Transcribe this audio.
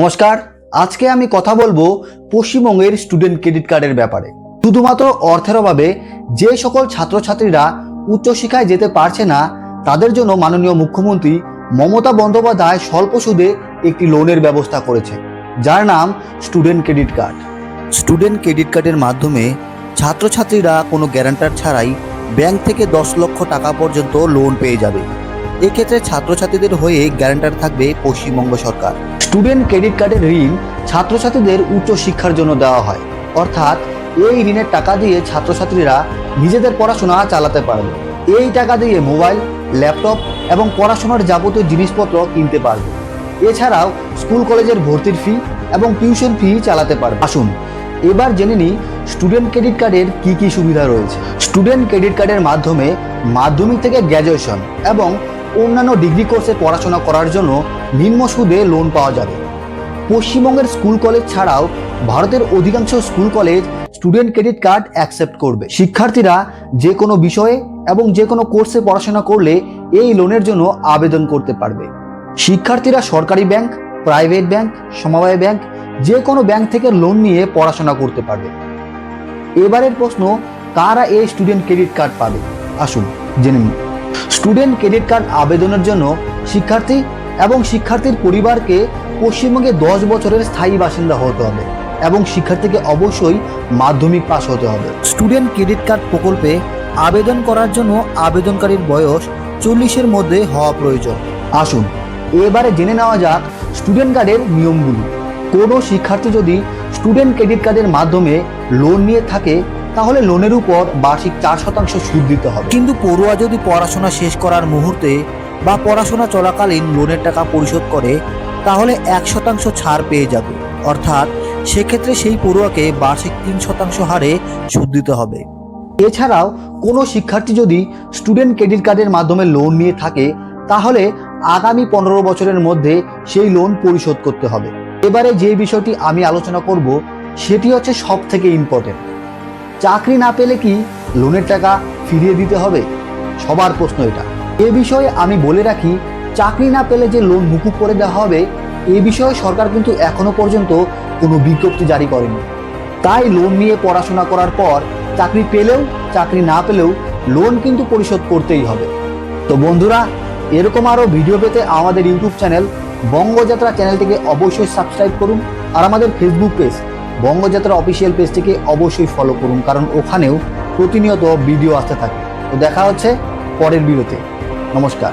নমস্কার, আজকে আমি কথা বলব পশ্চিমবঙ্গের স্টুডেন্ট ক্রেডিট কার্ডের ব্যাপারে। শুধুমাত্র অর্থের অভাবে যে সকল ছাত্রছাত্রীরা উচ্চশিক্ষায় যেতে পারছে না, তাদের জন্য মাননীয় মুখ্যমন্ত্রী মমতা বন্দ্যোপাধ্যায় স্বল্প সুদে একটি লোনের ব্যবস্থা করেছে, যার নাম student credit card student credit কার্ডের মাধ্যমে ছাত্রছাত্রীরা কোনো গ্যারান্টার ছাড়াই ব্যাংক থেকে দশ লক্ষ টাকা পর্যন্ত লোন পেয়ে যাবে। এক্ষেত্রে ছাত্রছাত্রীদের হয়ে গ্যারান্টার থাকবে পশ্চিমবঙ্গ সরকার। স্টুডেন্ট ক্রেডিট কার্ডের ঋণ ছাত্রছাত্রীদের উচ্চ শিক্ষার জন্য দেওয়া হয়। অর্থাৎ এই ঋণের টাকা দিয়ে ছাত্রছাত্রীরা নিজেদের পড়াশোনা চালাতে পারবে। এই টাকা দিয়ে মোবাইল, ল্যাপটপ এবং পড়াশোনার যাবতীয় জিনিসপত্র কিনতে পারবে। এছাড়াও স্কুল কলেজের ভর্তির ফি এবং টিউশন ফি চালাতে পারবে। আসুন, এবার জেনে নিই স্টুডেন্ট ক্রেডিট কার্ডের কি কি সুবিধা রয়েছে। স্টুডেন্ট ক্রেডিট কার্ডের মাধ্যমে মাধ্যমিক থেকে গ্র্যাজুয়েশন এবং অন্যান্য ডিগ্রি কোর্সে পড়াশোনা করার জন্য নিম্ন সুদে লোন পাওয়া যাবে। পশ্চিমবঙ্গের স্কুল কলেজ ছাড়াও ভারতের অধিকাংশ school college student credit card accept করবে। শিক্ষার্থীরা যে কোনো বিষয়ে এবং যে কোনো কোর্সে পড়াশোনা করলে এই লোনের জন্য আবেদন করতে পারবে। শিক্ষার্থীরা সরকারি ব্যাংক প্রাইভেট ব্যাংক সমবায় ব্যাংক যে কোনো ব্যাংক থেকে লোন নিয়ে পড়াশোনা করতে পারবে। এবারের প্রশ্ন, কারা এই স্টুডেন্ট ক্রেডিট কার্ড পাবে? আসুন, জেনে নিন স্টুডেন্ট ক্রেডিট কার্ড আবেদনের জন্য শিক্ষার্থী এবং শিক্ষার্থীর পরিবারকে পশ্চিমবঙ্গে দশ বছরের স্থায়ী বাসিন্দা হতে হবে এবং শিক্ষার্থীকে অবশ্যই মাধ্যমিক পাস হতে হবে। স্টুডেন্ট ক্রেডিট কার্ড প্রকল্পে আবেদন করার জন্য আবেদনকারীর বয়স চল্লিশের মধ্যে হওয়া প্রয়োজন। আসুন, এবারে জেনে নেওয়া যাক স্টুডেন্ট কার্ডের নিয়মগুলি। কোনো শিক্ষার্থী যদি স্টুডেন্ট ক্রেডিট কার্ডের মাধ্যমে লোন নিয়ে থাকে তাহলে লোনের উপর বার্ষিক চার শতাংশ সুদ দিতে হবে। কিন্তু পড়ুয়া যদি পড়াশোনা শেষ করার মুহূর্তে বা পড়াশোনা চলাকালীন লোনের টাকা পরিশোধ করে তাহলে এক শতাংশ ছাড় পেয়ে যাবে। অর্থাৎ সেক্ষেত্রে সেই পড়ুয়াকে বার্ষিক তিন শতাংশ হারে সুদ দিতে হবে। এছাড়াও কোনো শিক্ষার্থী যদি স্টুডেন্ট ক্রেডিট কার্ডের মাধ্যমে লোন নিয়ে থাকে তাহলে আগামী পনেরো বছরের মধ্যে সেই লোন পরিশোধ করতে হবে। এবারে যে বিষয়টি আমি আলোচনা করব সেটি হচ্ছে সব থেকে ইম্পর্টেন্ট চাকরি না পেলে কি লোনের টাকা ফিরিয়ে দিতে হবে? সবার প্রশ্ন এটা। এ বিষয়ে আমি বলে রাখি, চাকরি না পেলে যে লোন মুকুব করে দেওয়া হবে, এ বিষয়ে সরকার কিন্তু এখনও পর্যন্ত কোনো বিজ্ঞপ্তি জারি করেনি। তাই লোন নিয়ে পড়াশোনা করার পর চাকরি পেলেও, চাকরি না পেলেও লোন কিন্তু পরিশোধ করতেই হবে। তো বন্ধুরা, এরকম আরও ভিডিও পেতে আমাদের ইউটিউব চ্যানেল বঙ্গযাত্রা চ্যানেলটিকে অবশ্যই সাবস্ক্রাইব করুন আর আমাদের ফেসবুক পেজ বঙ্গযাত্রা অফিসিয়াল পেজটিকে অবশ্যই ফলো করুন, কারণ ওখানেও প্রতিনিয়ত ভিডিও আসতে থাকে। তো দেখা হচ্ছে পরের ভিডিওতে নমস্কার।